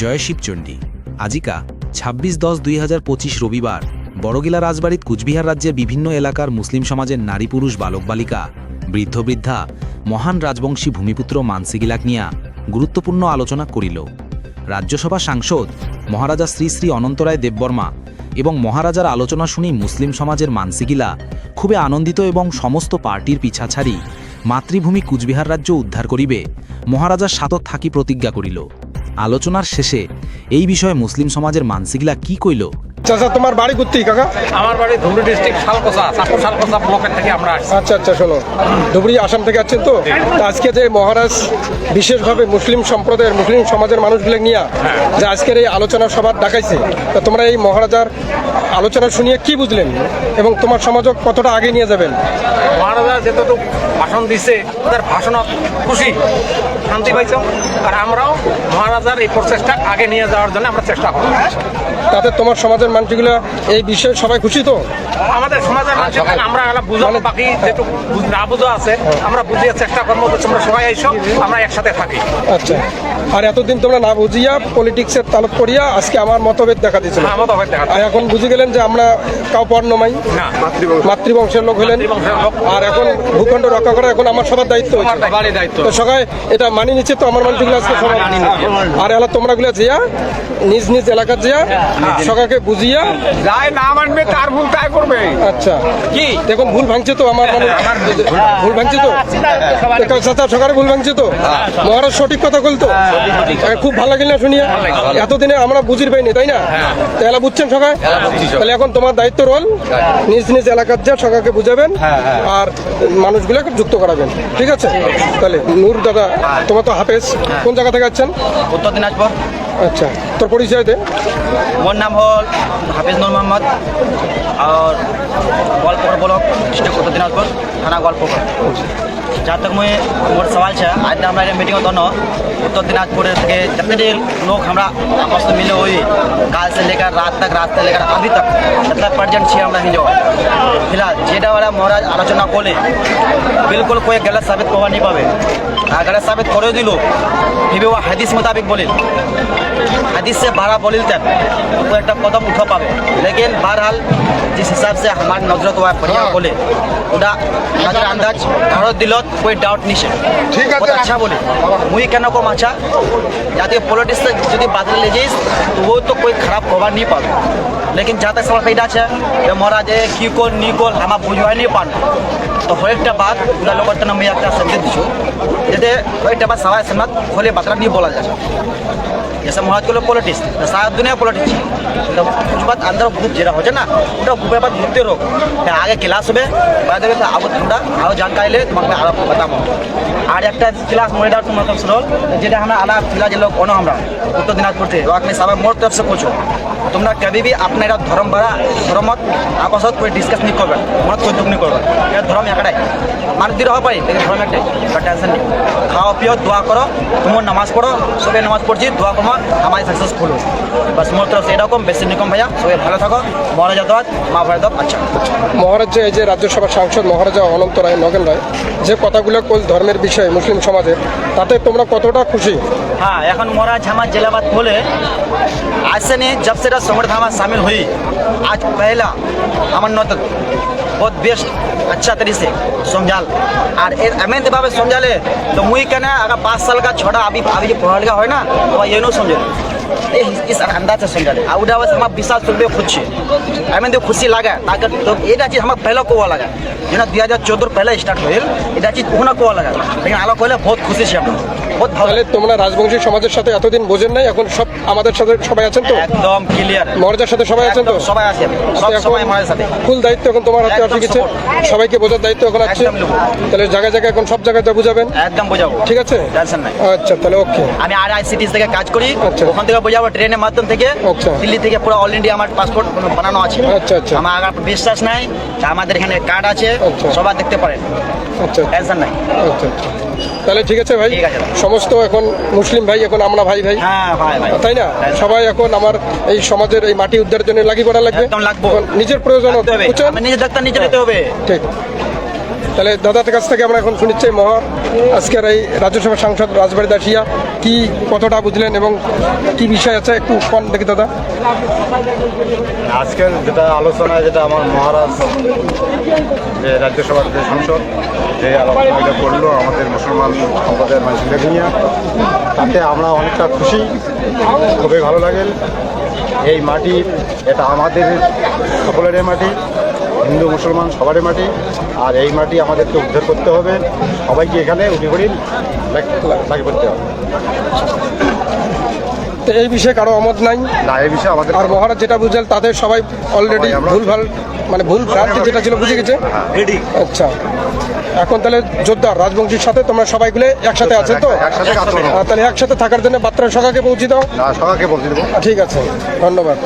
জয় শিবচণ্ডী। আজিকা, ছাব্বিশ দশ দুই হাজার পঁচিশ রবিবার, বড়গিলা রাজবাড়িত কুচবিহার রাজ্যের বিভিন্ন এলাকার মুসলিম সমাজের নারী পুরুষ বালক বালিকা, বৃদ্ধ বৃদ্ধা, মহান রাজবংশী ভূমিপুত্র মানসিগিলাক নিয়া গুরুত্বপূর্ণ আলোচনা করিল। রাজ্যসভা সাংসদ, মহারাজা শ্রী শ্রী অনন্তরায় দেববর্মা এবং মহারাজার আলোচনা শুনি মুসলিম সমাজের মানসিগিলা খুবই আনন্দিত এবং সমস্ত পার্টির পিছা ছাড়ি মাতৃভূমি কুচবিহার রাজ্য উদ্ধার করিবে মহারাজার সাতত থাকি প্রতিজ্ঞা করিল। আলোচনার শেষে এই বিষয়ে মুসলিম সমাজের মানসিকলা কি কইল? চাচা তোমার বাড়ি করতেই কাকা? আমার বাড়ি ধুবড়ি ডিস্ট্রিক্ট শালকোসা চাঁদপুর শালকোসা ব্লকের থেকে আমরা আচ্ছা আচ্ছা শোনো। ধুবড়ি আসাম থেকে আছেন তো? আজকে যে মহারাজ বিশেষভাবে মুসলিম সম্প্রদায়ের মুসলিম সমাজের মানুষগুলো নিয়ে যে আজকের এই আলোচনা সভা ডাকাইছে তা তোমরা এই মহারাজার আলোচনা শুনিয়ে কি বুঝলেন? এবং তোমার সমাজক কতটা আগে নিয়ে যাবেন? মহারাজা যেতটুকু ভাষণ দিছে তাদের ভাষণত খুশি। শান্তি পাইছ? আর আমরাও মহারাজার এই প্রচেষ্টা আগে নিয়ে যাওয়ার জন্য আমরা চেষ্টা করব। তাতে তোমার সমাজের মানুষগুলো এই বিষয়ে সবাই খুশি তো? আমাদের সমাজের মানুষ আমরা বুঝাবো বাকি যেটুকু না বুঝা আছে আমরা বুঝিয়ে চেষ্টা করব তোমরা সবাই আইসো আমরা একসাথে থাকি। আচ্ছা। আর এতদিন তোমরা না বুঝিয়া পলিটিক্সের তালব করিয়া আজকে আমার মতভেদ দেখা দিয়েছিল। দেখা আর এখন বুঝে গেলেন যে আমরা কাউ পর্ণমাই না। মাতৃবংশের লোক হলেন। আর এখন ভূখণ্ড রক্ষা করা এখন আমার সবার দায়িত্ব হয়েছে। আমার বাড়ি দায়িত্ব। তো সবাই এটা মানি নিচ্ছে তো আমার মানুষগুলো আজকে সবাই আর এলা তোমরা গুলা যেয়া নিজ নিজ এলাকার যেয়া সবাইকে বুঝিয়া যাই না মানবে তার ভুল তাই করবে। আচ্ছা। কি? দেখুন ভুল ভাঙছে তো আমার মানুষ ভুল। ভাঙছে তো? চাচা সকালে ভুল ভাঙছে তো? মহারাজ সঠিক কথা বলতো খুব ভালো লাগিল না শুনিয়া? এতদিনে আমরা বুঝির পাইনি তাই না? তাহলে বুঝছেন সবাই? তাহলে এখন তোমার দায়িত্ব রোল। নিজ নিজ এলাকার যা সবাইকে বুঝাবেন আর মানুষগুলোকে যুক্ত করাবেন। ঠিক আছে? তাহলে নূর দাদা তোমার তো হাফেজ। কোন জায়গা থেকে আছেন উত্তর দিনাজপুর। আচ্ছা তোর পরিচয় দে। মোর নাম হল হাফিজ নুর মোহাম্মদ আর গল্প ব্লক ডিস্ট্রিক্ট উত্তর দিনাজপুর, থানা গল্প जहाँ तक मुझे मोर सवाल है आज हमारा ये मीटिंग दोनों उत्तर दिनाजपुर के जितने लोग हमारा आपस में मिले हुई काल से लेकर रात तक रात से लेकर अभी तक जितना प्रजेंट छे हमारा हिंजो फिलहाल जेटा वाला महाराज आलोचना कोले बिल्कुल कोई गलत साबित होवा नहीं पावे गलत साबित करो दिलो फिर वो हदीस मुताबिक बोलिल हदीस से बारह बोलिल तक वो एक कदम उठा पावे लेकिन बहरहाल जिस हिसाब से हमारे नजरत हुआ बढ़िया बोले उदा नजरअंदाज भारत दिलत দিলত कोई डाउट नहीं है ঠিক আছে। बहुत अच्छा बोले मुई कहना कम अच्छा যাতে পলিটিক্স যদি বাদলে ले जाइस तो वो तो कोई खराब खबर नहीं पावे लेकिन जहाँ तक सवाल पैदा है যে মহারাজ এ কি কোন নি কোন আমার বুঝবাই नहीं পান তো কয়েকটা বাদ ওরা লোকের জন্য আমি একটা সন্দেশ দিচ্ছি যাতে কয়েকটা বাদ সবাই সামনে খোলে বাতরা নিয়ে বলা যায় जैसे महाराज को लोग पॉलिटिक्स तो सारा दुनिया पॉलिटिक्स तो कुछ बात अंदर ग्रुप जेरा हो जाए ना ওটা গ্রুপের বাদ ঘুরতে রোগ আগে ক্লাস হবে বাইরে দেবে তো আবু ঠান্ডা আরও জানকারি লে তোমাকে আরো বাতাবো আর একটা ক্লাস মনে দাও তোমার তরফ রোল যেটা আমরা আলাদা ক্লাস যে লোক কোনো আমরা উত্তর দিনাজপুর থেকে ওখানে সবাই মোর তরফ से पूछो তোমরা কেবি বি আপনার ধর্ম বা ধর্মত আপসত করে ডিসকাস নি করবেন। মনত কৌতুক নি করবেন। এটা ধর্ম একটাই। মানুষ দিয়ে হওয়া পারি ধর্ম একটাই। টেনশন নেই। খাও পিও দোয়া করো তোমার নামাজ পড়ো সবাই নামাজ পড়ছি দোয়া কম আমার সাকসেস ফুল বাস মোর তরফ এরকম বেশি নিকম ভাইয়া। সবাই ভালো থাকো। মহারাজা দত্ত মা ভাই দত্ত আচ্ছা। মহারাজা এই যে রাজ্যসভার সাংসদ মহারাজা অনন্ত রায় নগেন রায় যে কথাগুলো কোল ধর্মের বিষয়ে মুসলিম সমাজে তাতে তোমরা কতটা খুশি? হ্যাঁ এখন মহারাজ আমার জেলাবাদ বলে আসেনি জব সেটা યુવા સંગઠનમાં સામેલ હોઈ આજ પહેલાં আমার নত বহুত বেশ আচ্ছা তরিকে সমঝাল আর এর এমন ভাবে সমঝালে তো মুই কেন আগা পাঁচ সাল কা ছড়া আবি আবি যে পড়া লেখা হয় না, তো এনো সমঝে ইস আন্দাজে সমঝালে আর ওটা বসে আমার বিশাল চলবে খুশি। এমন দিয়ে খুশি লাগে। তাকে তো এটা চিজ আমার পেল কোয়া লাগে। যেন দুই হাজার চোদ্দোর পেলে স্টার্ট হইল, এটা চিজ ওখানে কোয়া লাগে। লেকিন আলো কইলে বহুত খুশি সে আমরা। তাহলে তোমরা রাজবংশী সমাজের সাথে এতদিন বোঝেন নাই এখন সব আমাদের সাথে সবাই আছেন তো? একদম ক্লিয়ার মর্যাদার সাথে সবাই আছেন তো? সবাই আছেন সব সময় আমাদের সাথে। ফুল দায়িত্ব এখন তোমার হাতে আর গেছে সবাইকে বোঝার দায়িত্ব এখন আছে। তাহলে জায়গা জায়গায় এখন সব জায়গাতে বুঝাবেন। একদম বোঝাবো। ঠিক আছে? টেনশন নাই। আচ্ছা তাহলে ওকে আমি আর আই আইসিটিস থেকে কাজ করি। আচ্ছা। ওখান থেকে বোঝাবো ট্রেনের মাধ্যম থেকে। আচ্ছা। দিল্লি থেকে পুরো অল ইন্ডিয়া আমার পাসপোর্ট বানানো আছে। আচ্ছা আচ্ছা। আমার বিশ্বাস নাই আমাদের এখানে কার্ড আছে। আচ্ছা। সবাই দেখতে পারেন আচ্ছা। টেনশন নাই। আচ্ছা। তাহলে ঠিক আছে ভাই। সমস্ত এখন মুসলিম ভাই এখন আমরা ভাই ভাই। হ্যাঁ তাই না? সবাই এখন আমার এই সমাজের এই মাটি উদ্ধারের জন্য লাগি পড়া লাগবে। নিজের প্রয়োজন হবে। হবে। ঠিক। তাহলে দাদার কাছ থেকে আমরা এখন শুনিচ্ছি মহা আজকের এই রাজ্যসভা সাংসদ রাজবাড়ি দাসিয়া। কি কতটা বুঝলেন এবং কি বিষয় আছে একটু কন দেখি দাদা। আজকের যেটা আলোচনায় যেটা আমার মহারাজ, যে রাজ্যসভার যে সংসদ, যে আলোচনাটা করল আমাদের মুসলমান সম্প্রদায়ের মানুষদের নিয়ে, তাতে আমরা অনেকটা খুশি, খুবই ভালো লাগে। এই মাটি, এটা আমাদের, সকলেরই মাটি। হিন্দু মুসলমান সবারই মাটি আর এই মাটি আমাদেরকে উদ্ধার করতে হবে। সবাইকে এখানে উঠে পড়ি লাগে করতে হবে। তো এই বিষয়ে কারও অমত নাই? না এই বিষয়ে আমাদের আর মহারাজ যেটা বুঝলেন তাদের সবাই অলরেডি সবাই আমরা- ভুল ভালো মানে ভুল প্রার্থী যেটা ছিল বুঝে গেছে? আচ্ছা। এখন তাহলে যোদ্ধা রাজবংশীর সাথে তোমরা সবাইগুলো একসাথে আছে তো? তাহলে একসাথে থাকার জন্য বার্তা সকাকে পৌঁছে দাও। সবাইকে বলতে দেবো। ঠিক আছে ধন্যবাদ।